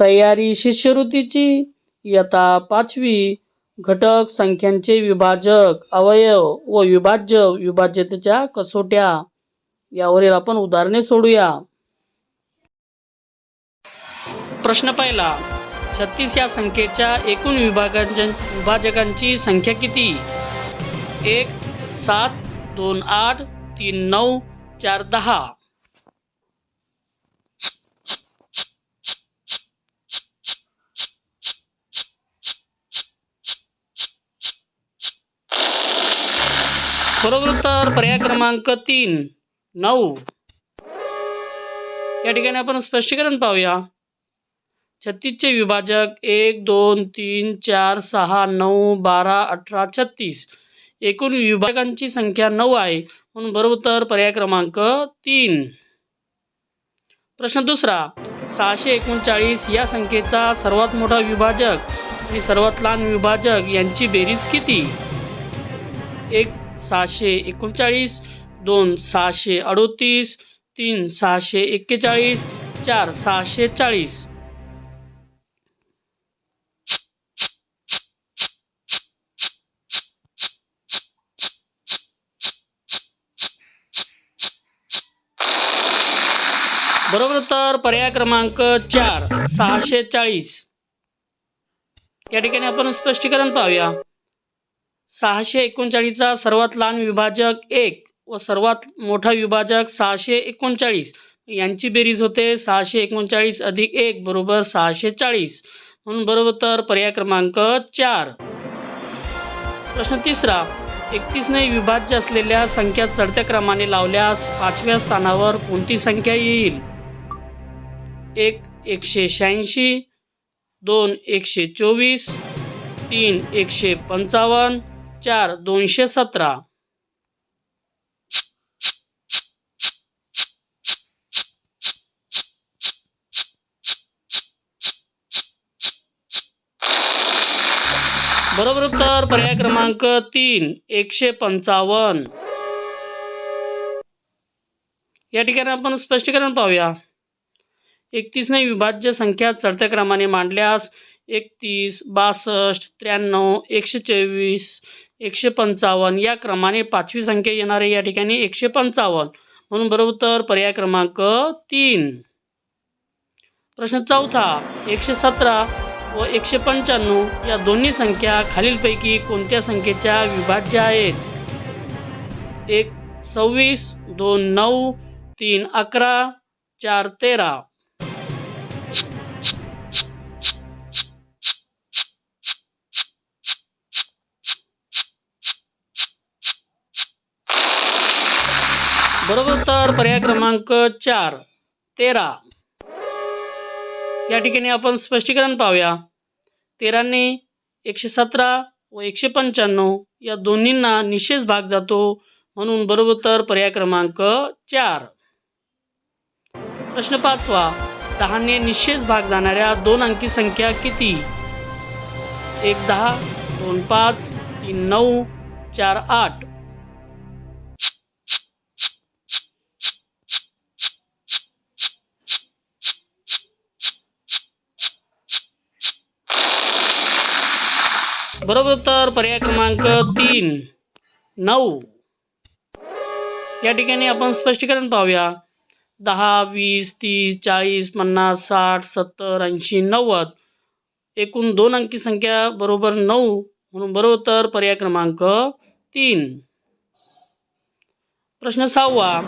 तयारी शिष्यवृत्तीची. इयत्ता पाचवी घटक संख्यांचे विभाजक अवयव व विभाज्य विभाज्यतेच्या कसोट्या. यावरील आपण उदाहरणे सोडूया. प्रश्न पहिला छत्तीस या संख्येच्या एकूण विभागांच्या विभाजकांची संख्या किती? एक सात दोन आठ तीन नऊ चार दहा. बरोबर उत्तर पर्याय क्रमांक तीन नऊ. या ठिकाणी आपण स्पष्टीकरण पाहूया. छत्तीसचे विभाजक एक दोन तीन चार सहा नऊ बारा अठरा छत्तीस. एकूण विभागांची संख्या नऊ आहे. म्हणून बरोबर पर्याय क्रमांक तीन. प्रश्न दुसरा सहाशे एकोणचाळीस या संख्येचा सर्वात मोठा विभाजक आणि सर्वात लहान विभाजक यांची बेरीज किती? एक सहाशे एकोणचाळीस दोन सहाशे अडोतीस तीन सहाशे एक्केचाळीस चार सहाशे चाळीस. बरोबर तर पर्याय क्रमांक चार सहाशे चाळीस. या ठिकाणी आपण स्पष्टीकरण पाहूया. सहाशे एकोणचाळीसचा सर्वात लहान विभाजक एक व सर्वात मोठा विभाजक सहाशे एकोणचाळीस. यांची बेरीज होते सहाशे एकोणचाळीस अधिक एक बरोबर सहाशे चाळीस. म्हणून बरोबर तर पर्याय क्रमांक चार. प्रश्न तिसरा एकतीसने विभाज्य असलेल्या संख्या चढत्या क्रमाने लावल्यास पाचव्या स्थानावर कोणती संख्या येईल? एक एकशे शहाऐंशी दोन एकशे चोवीस तीन एकशे पंचावन्न चार दोनशे सतरा. बरोबर उत्तर पर्याय क्रमांक तीन एकशे पंचावन्न. या ठिकाणी आपण स्पष्टीकरण पाहूया. एकतीसने विभाज्य संख्या चढत्या क्रमाने मांडल्यास एकतीस बासष्ट त्र्याण्णव एकशे चोवीस एकशे पंचावन्न. या क्रमाने पाचवी संख्या येणार आहे या ठिकाणी एकशे पंचावन्न. म्हणून बरोबर उत्तर पर्याय क्रमांक तीन. प्रश्न चौथा एकशे सतरा व एकशे पंच्याण्णव. या दोन्ही संख्या खालीलपैकी कोणत्या संख्येच्या विभाज्य आहेत? एक सव्वीस दोन नऊ तीन अकरा चार तेरा. बरोबर तर पर्याय क्रमांक चार तेरा. या ठिकाणी आपण स्पष्टीकरण पाहूया. तेराने एकशे सतरा व एकशे पंच्याण्णव या दोन्हींना निशेष भाग जातो. म्हणून बरोबर तर पर्याय क्रमांक चार. प्रश्न पाचवा. दहाने निशेष भाग जाणाऱ्या दोन अंकी संख्या किती? एक दहा दोन पाच तीन नऊ चार आठ. बरोबर उत्तर पर्याय क्रमांक तीन. नऊ. या ठिकाणी आपण स्पष्टीकरण पाहूया. दहा वीस तीस चाळीस पन्नास साठ सत्तर ऐंशी नव्वद. एकूण दोन अंकी संख्या बरोबर नऊ म्हणून बरोबर तर पर्याय क्रमांक तीन. प्रश्न सहावा.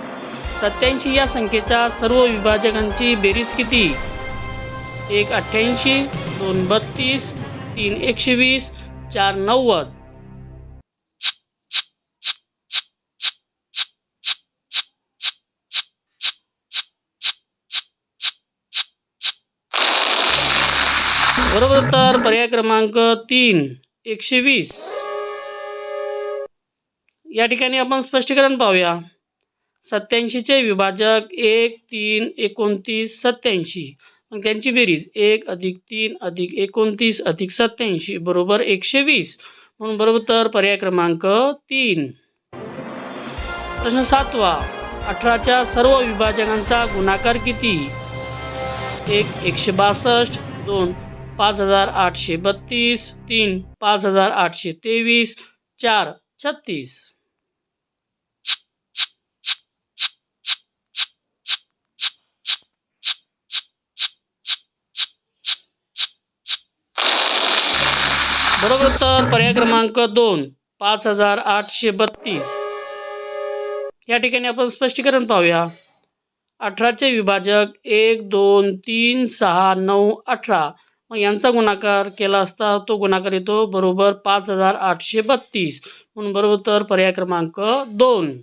सत्याऐंशी या संख्येच्या सर्व विभाजकांची बेरीज किती? एक अठ्ठ्याऐंशी दोन बत्तीस तीन एकशे वीस चार नव्वद. बरोबर तर पर्याय क्रमांक तीन एकशे वीस. या ठिकाणी आपण स्पष्टीकरण पाहूया. सत्याऐंशीचे विभाजक एक तीन एकोणतीस सत्याऐंशी मग त्यांची बेरीज. एक अधिक तीन अधिक एकोणतीस अधिक सत्याऐंशी बरोबर एकशे वीस. म्हणून बरोबर तर पर्याय क्रमांक तीन. प्रश्न सातवा. अठराच्या सर्व विभाजकांचा गुणाकार किती? एक एकशे बासष्ट दोन पाच हजार आठशे बत्तीस तीन पाच हजार आठशे तेवीस चार छत्तीस. बरोबर उत्तर पर्याय क्रमांक दोन पाच हजार आठशे बत्तीस. या ठिकाणी आपण स्पष्टीकरण पाहूया. अठराचे विभाजक एक दोन तीन सहा नऊ अठरा. मग यांचा गुणाकार केला असता तो गुणाकार येतो बरोबर पाच हजार आठशे बत्तीस. म्हणून बरोबर उत्तर पर्याय क्रमांक दोन.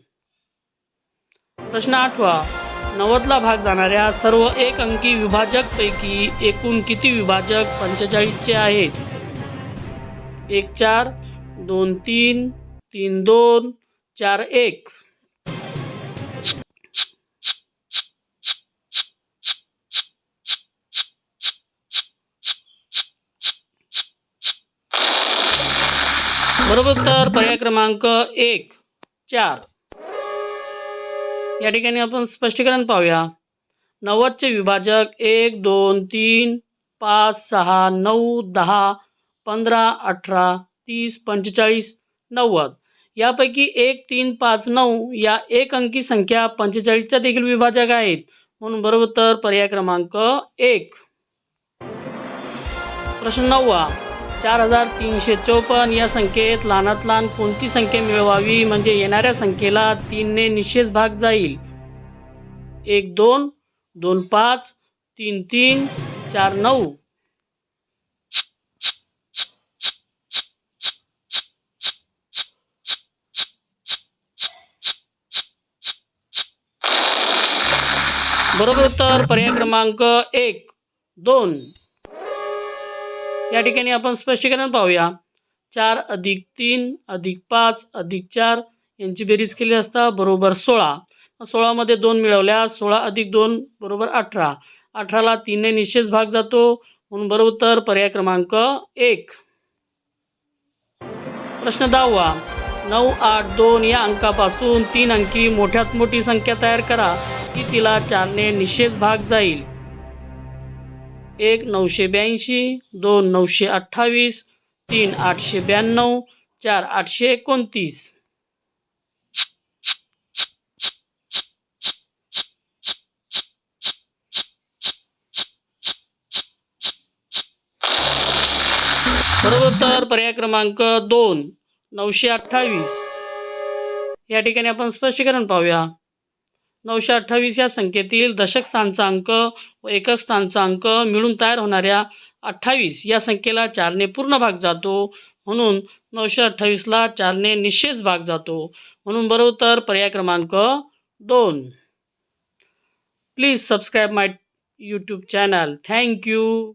प्रश्न आठवा. नव्वदला भाग जाणाऱ्या सर्व एक अंकी विभाजकपैकी एकूण किती विभाजक पंचेचाळीसचे आहेत? एक चार दोन तीन तीन दोन चार एक. बरोबर उत्तर पर्याय क्रमांक एक चार. या ठिकाणी आपण स्पष्टीकरण पाहूया. नव्वदचे विभाजक एक दोन तीन पाच सहा नऊ दहा पंधरा अठरा तीस पंचेचाळीस नव्वद. यापैकी एक तीन पाच नऊ या एक अंकी संख्या पंचेचाळीसच्या देखील विभाजक आहेत. म्हणून बरोबर तर पर्याय क्रमांक एक. प्रश्न नववा. चार हजार तीनशे चौपन्न या संख्येत लहानात लहान कोणती संख्या मिळवावी? म्हणजे येणाऱ्या संख्येला तीनने निशेष भाग जाईल. एक दोन दोन पाच तीन तीन चार नऊ. बरोबर उत्तर पर्याय क्रमांक एक दोन. या ठिकाणी आपण स्पष्टीकरण पाहूया. चार अधिक तीन अधिक पाच अधिक चार यांची बेरीज केली असता बरोबर सोळा. सोळामध्ये दोन मिळवल्या सोळा अधिक दोन बरोबर अठरा. अठराला तीनने निशेष भाग जातो. म्हणून बरोबर उत्तर पर्याय क्रमांक एक. प्रश्न दहावा. नऊ आठ दोन या अंकापासून तीन अंकी मोठ्यात मोठी संख्या तयार करा. की तिला चारने निषेध भाग जाईल. एक नऊशे ब्याऐंशी दोन नऊशे अठ्ठावीस तीन आठशे ब्याण्णव चार आठशे एकोणतीस. बरोबर तर पर्याय क्रमांक दोन नऊशे अठ्ठावीस. या ठिकाणी आपण स्पष्टीकरण पाहूया. नऊशे अठ्ठावीस या संख्येतील दशक स्थानचा अंक व एकक स्थानचा अंक मिळून तयार होणाऱ्या अठ्ठावीस या संख्येला चारने पूर्ण भाग जातो. म्हणून नऊशे अठ्ठावीसला चारने निश्चित भाग जातो. म्हणून बरोबर पर्याय क्रमांक दोन. Please subscribe my YouTube channel thank you